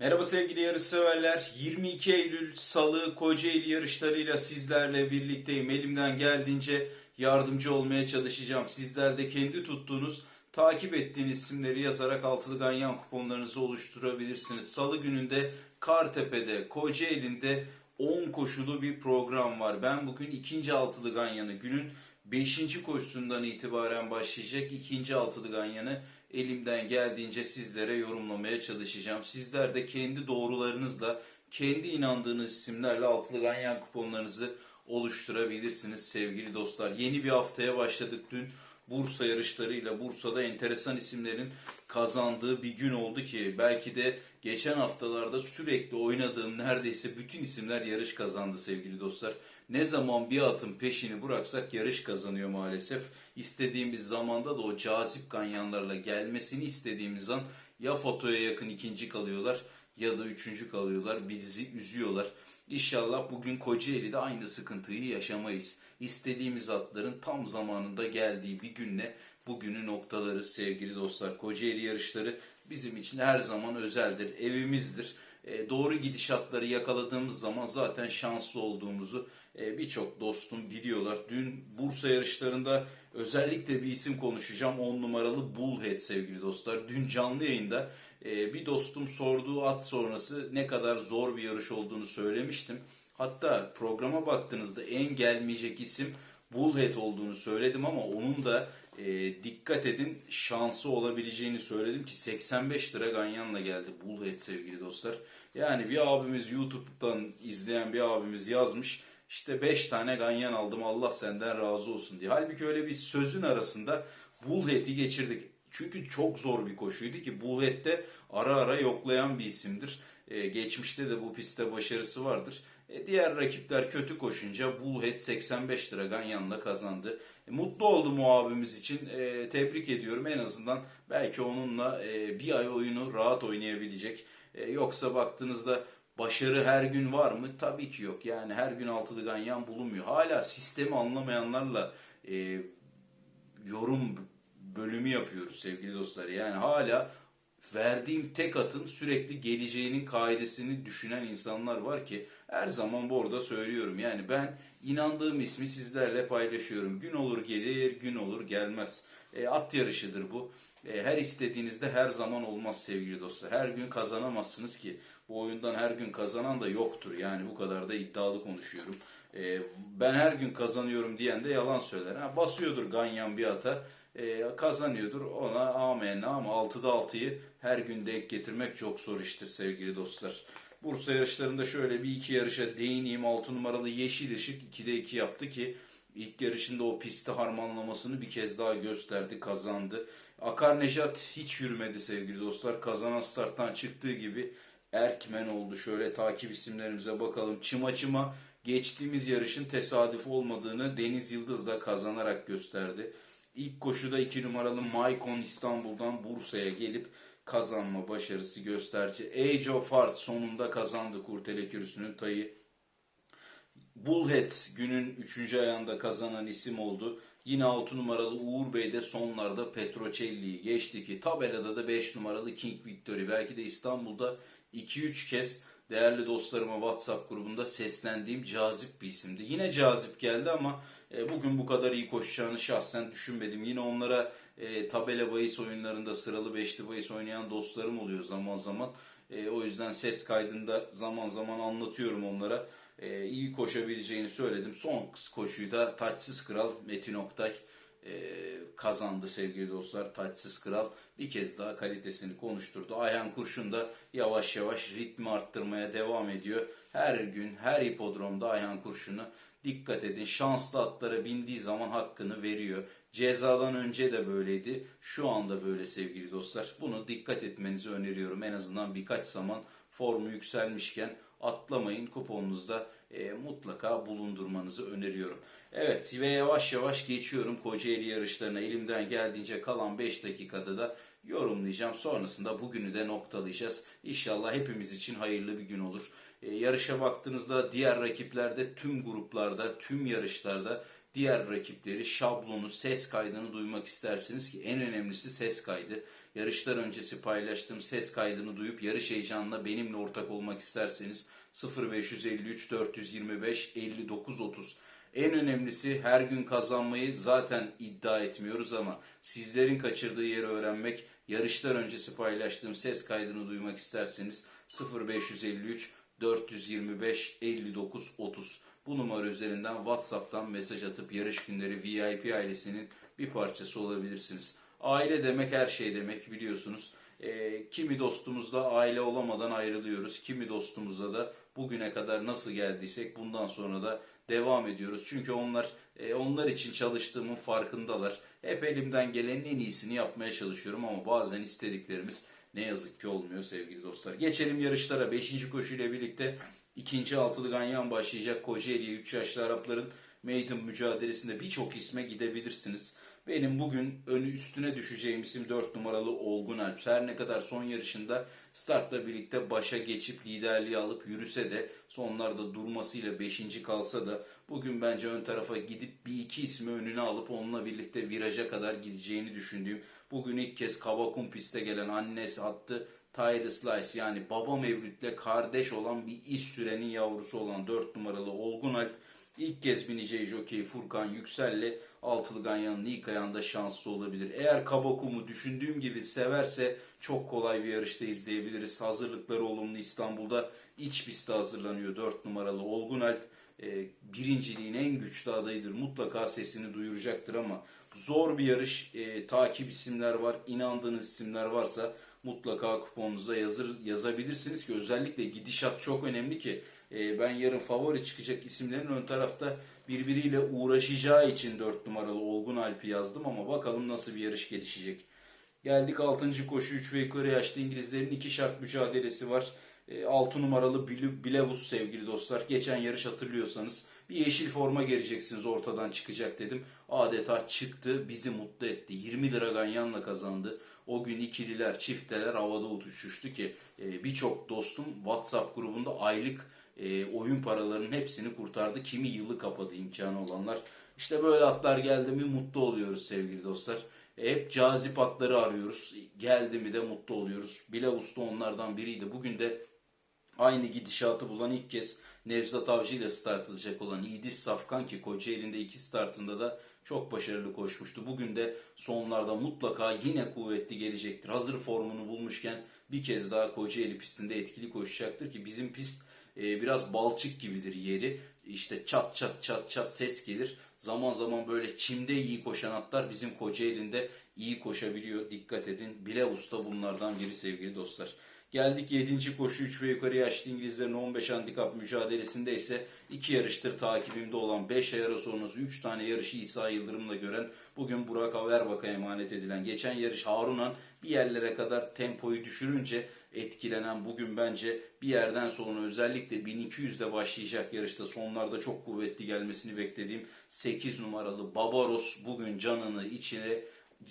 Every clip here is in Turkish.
Merhaba sevgili yarışseverler. 22 Eylül Salı Kocaeli yarışlarıyla sizlerle birlikteyim. Elimden geldiğince yardımcı olmaya çalışacağım. Sizler de kendi tuttuğunuz, takip ettiğiniz isimleri yazarak altılı ganyan kuponlarınızı oluşturabilirsiniz. Salı gününde Kartepe'de, Kocaeli'nde 10 koşulu bir program var. Ben bugün ikinci altılı ganyanı günün 5. koşusundan itibaren başlayacak ikinci altılı ganyanı elimden geldiğince sizlere yorumlamaya çalışacağım. Sizler de kendi doğrularınızla, kendi inandığınız isimlerle altılı ganyan kuponlarınızı oluşturabilirsiniz sevgili dostlar. Yeni bir haftaya başladık dün. Bursa yarışlarıyla Bursa'da enteresan isimlerin kazandığı bir gün oldu ki belki de geçen haftalarda sürekli oynadığım neredeyse bütün isimler yarış kazandı sevgili dostlar. Ne zaman bir atın peşini bıraksak yarış kazanıyor maalesef. İstediğimiz zamanda da o cazip ganyanlarla gelmesini istediğimiz an ya fotoya yakın ikinci kalıyorlar ya da üçüncü kalıyorlar. Bizi üzüyorlar. İnşallah bugün Kocaeli'de aynı sıkıntıyı yaşamayız. İstediğimiz atların tam zamanında geldiği bir günle bugünü noktalarız sevgili dostlar. Kocaeli yarışları bizim için her zaman özeldir, evimizdir. E, doğru gidişatları yakaladığımız zaman zaten şanslı olduğumuzu e, birçok dostum biliyorlar. Dün Bursa yarışlarında özellikle bir isim konuşacağım. 10 numaralı Bullhead sevgili dostlar. Dün canlı yayında e, bir dostum sorduğu at sonrası ne kadar zor bir yarış olduğunu söylemiştim. Hatta programa baktığınızda en gelmeyecek isim Bullhead olduğunu söyledim ama onun da e, dikkat edin şansı olabileceğini söyledim ki 85 lira ganyanla geldi Bullhead sevgili dostlar. Yani bir abimiz YouTube'dan izleyen bir abimiz yazmış işte 5 tane ganyan aldım Allah senden razı olsun diye. Halbuki öyle bir sözün arasında Bullhead'i geçirdik. Çünkü çok zor bir koşuydu ki Bullhead'de ara ara yoklayan bir isimdir. Ee, geçmişte de bu pistte başarısı vardır. E, diğer rakipler kötü koşunca Bullhead 85 lira ganyanla kazandı. E, mutlu oldum o abimiz için. E, tebrik ediyorum. En azından belki onunla e, bir ay oyunu rahat oynayabilecek. E, yoksa baktığınızda Başarı her gün var mı? Tabii ki yok. Yani her gün altılı ganyan bulunmuyor. Hala sistemi anlamayanlarla e, yorum bölümü yapıyoruz sevgili dostlar. Yani hala verdiğim tek atın sürekli geleceğinin kaidesini düşünen insanlar var ki her zaman bu arada söylüyorum. Yani ben inandığım ismi sizlerle paylaşıyorum. Gün olur gelir, gün olur gelmez. E, at yarışıdır bu. E, her istediğinizde her zaman olmaz sevgili dostlar. Her gün kazanamazsınız ki. Bu oyundan her gün kazanan da yoktur. Yani bu kadar da iddialı konuşuyorum. E, ben her gün kazanıyorum diyen de yalan söyler. Ha, basıyordur ganyan bir ata e, kazanıyordur ona amenna ama 6'da 6'yı her gün denk getirmek çok zor iştir sevgili dostlar. Bursa yarışlarında şöyle bir iki yarışa değineyim. 6 numaralı Yeşil Işık 2'de 2 yaptı ki ilk yarışında o pisti harmanlamasını bir kez daha gösterdi, kazandı. Akar Nejat hiç yürümedi sevgili dostlar. Kazanan starttan çıktığı gibi Erkmen oldu. Şöyle takip isimlerimize bakalım. Çıma Çıma geçtiğimiz yarışın tesadüf olmadığını Deniz Yıldız'la kazanarak gösterdi. İlk koşuda 2 numaralı Maicon İstanbul'dan Bursa'ya gelip kazanma başarısı gösterci. Age of Hearts sonunda kazandı Kurtele Kürüsü'nün tayı. Bullhead günün 3. ayağında kazanan isim oldu. Yine 6 numaralı Uğur Bey de sonlarda Petrocelli'yi geçti ki tabelada da 5 numaralı King Victory. Belki de İstanbul'da 2-3 kez değerli dostlarıma WhatsApp grubunda seslendiğim cazip bir isimdi. Yine cazip geldi ama e, bugün bu kadar iyi koşacağını şahsen düşünmedim. Yine onlara e, tabela bahis oyunlarında sıralı beşli bahis oynayan dostlarım oluyor zaman zaman. E, o yüzden ses kaydında zaman zaman anlatıyorum onlara. İyi koşabileceğini söyledim. Son koşuyu da taçsız kral Metin Oktay kazandı sevgili dostlar. Taçsız Kral bir kez daha kalitesini konuşturdu. Ayhan Kurşun da yavaş yavaş ritmi arttırmaya devam ediyor. Her gün her hipodromda Ayhan Kurşun'u dikkat edin. Şanslı atlara bindiği zaman hakkını veriyor. Cezadan önce de böyleydi. Şu anda böyle sevgili dostlar. Bunu dikkat etmenizi öneriyorum. En azından birkaç zaman formu yükselmişken atlamayın. Kuponunuzda e, mutlaka bulundurmanızı öneriyorum. Evet ve yavaş yavaş geçiyorum Kocaeli yarışlarına. Elimden geldiğince kalan 5 dakikada da yorumlayacağım. Sonrasında bugünü de noktalayacağız. İnşallah hepimiz için hayırlı bir gün olur. E, yarışa baktığınızda diğer rakiplerde tüm gruplarda, tüm yarışlarda diğer rakipleri, şablonu, ses kaydını duymak istersiniz ki en önemlisi ses kaydı. Yarışlar öncesi paylaştığım ses kaydını duyup yarış heyecanına benimle ortak olmak isterseniz 0553 425 59 30 en önemlisi her gün kazanmayı zaten iddia etmiyoruz ama sizlerin kaçırdığı yeri öğrenmek, yarışlar öncesi paylaştığım ses kaydını duymak isterseniz 0553 425 59 30 bu numara üzerinden WhatsApp'tan mesaj atıp yarış günleri VIP ailesinin bir parçası olabilirsiniz. Aile demek her şey demek biliyorsunuz. Ee, kimi dostumuzla aile olamadan ayrılıyoruz. Kimi dostumuzla da bugüne kadar nasıl geldiysek bundan sonra da devam ediyoruz. Çünkü onlar e, onlar için çalıştığımın farkındalar. Hep elimden gelenin en iyisini yapmaya çalışıyorum ama bazen istediklerimiz ne yazık ki olmuyor sevgili dostlar. Geçelim yarışlara. 5. koşuyla birlikte ikinci altılı ganyan başlayacak. Kocaeli 3 yaşlı Arapların maiden mücadelesinde birçok isme gidebilirsiniz. Benim bugün önü üstüne düşeceğim isim 4 numaralı Olgun Alp. Her ne kadar son yarışında startla birlikte başa geçip liderliği alıp yürüse de sonlarda durmasıyla 5. kalsa da bugün bence ön tarafa gidip bir iki ismi önüne alıp onunla birlikte viraja kadar gideceğini düşündüğüm bugün ilk kez Kavakum piste gelen annesi attı. Tyre Slice yani baba Mevlüt'le kardeş olan bir iş sürenin yavrusu olan 4 numaralı Olgun Alp İlk kez bineceği jockey Furkan Yüksel'le altılı ganyanın ilk ayağında şanslı olabilir. Eğer Kabakum'u düşündüğüm gibi severse çok kolay bir yarışta izleyebiliriz. Hazırlıkları olumlu İstanbul'da iç pistte hazırlanıyor 4 numaralı Olgun Alp. E, birinciliğin en güçlü adayıdır. Mutlaka sesini duyuracaktır ama zor bir yarış. E, takip isimler var. İnandığınız isimler varsa mutlaka kuponunuza yazır, yazabilirsiniz ki özellikle gidişat çok önemli ki e, ben yarın favori çıkacak isimlerin ön tarafta birbiriyle uğraşacağı için 4 numaralı Olgun Alp'i yazdım ama bakalım nasıl bir yarış gelişecek. Geldik 6. koşu 3 ve yukarı yaşlı İngilizlerin iki şart mücadelesi var. 6 numaralı Bilevus sevgili dostlar. Geçen yarış hatırlıyorsanız bir yeşil forma geleceksiniz ortadan çıkacak dedim. Adeta çıktı bizi mutlu etti. 20 lira ganyanla kazandı. O gün ikililer çifteler havada uçuştu ki e, birçok dostum WhatsApp grubunda aylık e, oyun paralarının hepsini kurtardı. Kimi yılı kapadı imkanı olanlar. İşte böyle atlar geldi mi mutlu oluyoruz sevgili dostlar. E, hep cazip atları arıyoruz. Geldi mi de mutlu oluyoruz. Bilavus da onlardan biriydi. Bugün de aynı gidişatı bulan ilk kez Nevzat Avcı ile start alacak olan İdis Safkan ki Kocaeli'nde iki startında da çok başarılı koşmuştu. Bugün de sonlarda mutlaka yine kuvvetli gelecektir. Hazır formunu bulmuşken bir kez daha Kocaeli pistinde etkili koşacaktır ki bizim pist e, biraz balçık gibidir yeri. İşte çat çat çat çat ses gelir. Zaman zaman böyle çimde iyi koşan atlar bizim Kocaeli'nde iyi koşabiliyor. Dikkat edin. Bile usta bunlardan biri sevgili dostlar. Geldik 7. koşu 3 ve yukarı yaşlı İngilizlerin 15 handikap mücadelesinde ise 2 yarıştır takibimde olan 5 ay ara sonrası 3 tane yarışı İsa Yıldırım'la gören bugün Burak Averbak'a emanet edilen geçen yarış Harunan bir yerlere kadar tempoyu düşürünce etkilenen bugün bence bir yerden sonra özellikle 1200'de başlayacak yarışta sonlarda çok kuvvetli gelmesini beklediğim 8 numaralı Babaros bugün canını içine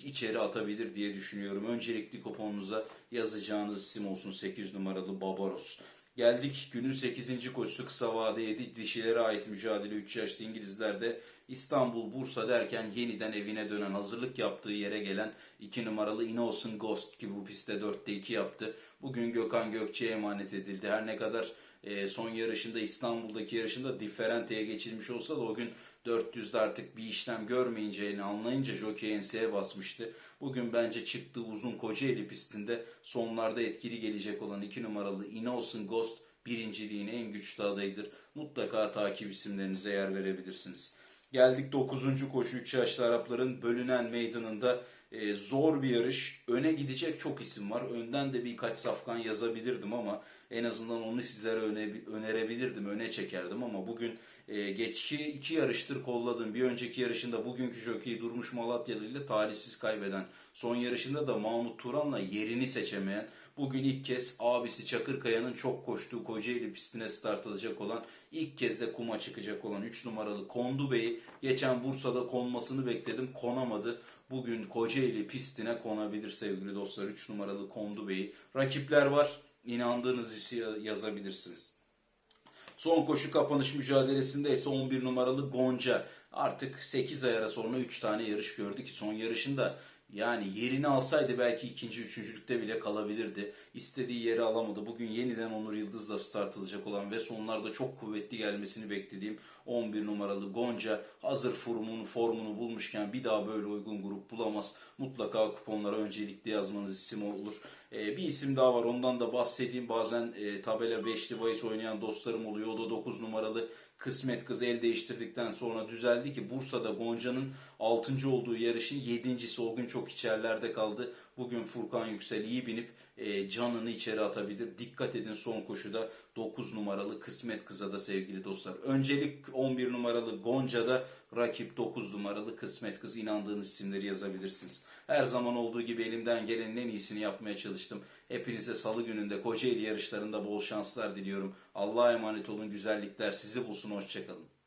içeri atabilir diye düşünüyorum. Öncelikli kuponunuza yazacağınız isim olsun 8 numaralı Babaros. Geldik günün 8. koşusu kısa vade 7 dişilere ait mücadele 3 yaşlı İngilizlerde İstanbul Bursa derken yeniden evine dönen hazırlık yaptığı yere gelen 2 numaralı Innocent Ghost ki bu pistte 4'te 2 yaptı. Bugün Gökhan Gökçe'ye emanet edildi. Her ne kadar e, son yarışında İstanbul'daki yarışında Differente'ye geçilmiş olsa da o gün 400'de artık bir işlem görmeyeceğini anlayınca jockey enseye basmıştı. Bugün bence çıktığı uzun Kocaeli pistinde sonlarda etkili gelecek olan 2 numaralı Innocent Ghost birinciliğin en güçlü adayıdır. Mutlaka takip isimlerinize yer verebilirsiniz. Geldik 9. koşu 3 yaşlı Arapların bölünen meydanında e, zor bir yarış. Öne gidecek çok isim var. Önden de birkaç safkan yazabilirdim ama en azından onu sizlere öne, önerebilirdim, öne çekerdim ama bugün e, geçki iki yarıştır kolladığım bir önceki yarışında bugünkü jockey Durmuş Malatyalı ile talihsiz kaybeden son yarışında da Mahmut Turan'la yerini seçemeyen bugün ilk kez abisi Çakırkaya'nın çok koştuğu Kocaeli pistine start alacak olan ilk kez de kuma çıkacak olan 3 numaralı Kondu Bey'i geçen Bursa'da konmasını bekledim konamadı. Bugün Kocaeli pistine konabilir sevgili dostlar 3 numaralı Kondu Bey'i. Rakipler var inandığınız işi yazabilirsiniz. Son koşu kapanış mücadelesinde ise 11 numaralı Gonca. Artık 8 ay ara sonra 3 tane yarış gördü ki son yarışında yani yerini alsaydı belki ikinci, üçüncülükte bile kalabilirdi. İstediği yeri alamadı. Bugün yeniden Onur Yıldız'la start alacak olan ve sonlarda çok kuvvetli gelmesini beklediğim 11 numaralı Gonca hazır formunu, formunu bulmuşken bir daha böyle uygun grup bulamaz. Mutlaka kuponlara öncelikli yazmanız isim olur. Ee, bir isim daha var ondan da bahsedeyim. Bazen e, tabela 5'li bahis oynayan dostlarım oluyor. O da 9 numaralı Kısmet Kız el değiştirdikten sonra düzeldi ki Bursa'da Gonca'nın 6. olduğu yarışın 7.si o gün çok içerlerde kaldı. Bugün Furkan Yüksel iyi binip e, canını içeri atabilir. Dikkat edin son koşuda 9 numaralı Kısmet Kız'a da sevgili dostlar. Öncelik 11 numaralı Gonca'da rakip 9 numaralı Kısmet Kız inandığınız isimleri yazabilirsiniz. Her zaman olduğu gibi elimden gelenin en iyisini yapmaya çalıştım. Hepinize salı gününde Kocaeli yarışlarında bol şanslar diliyorum. Allah'a emanet olun güzellikler sizi bulsun hoşçakalın.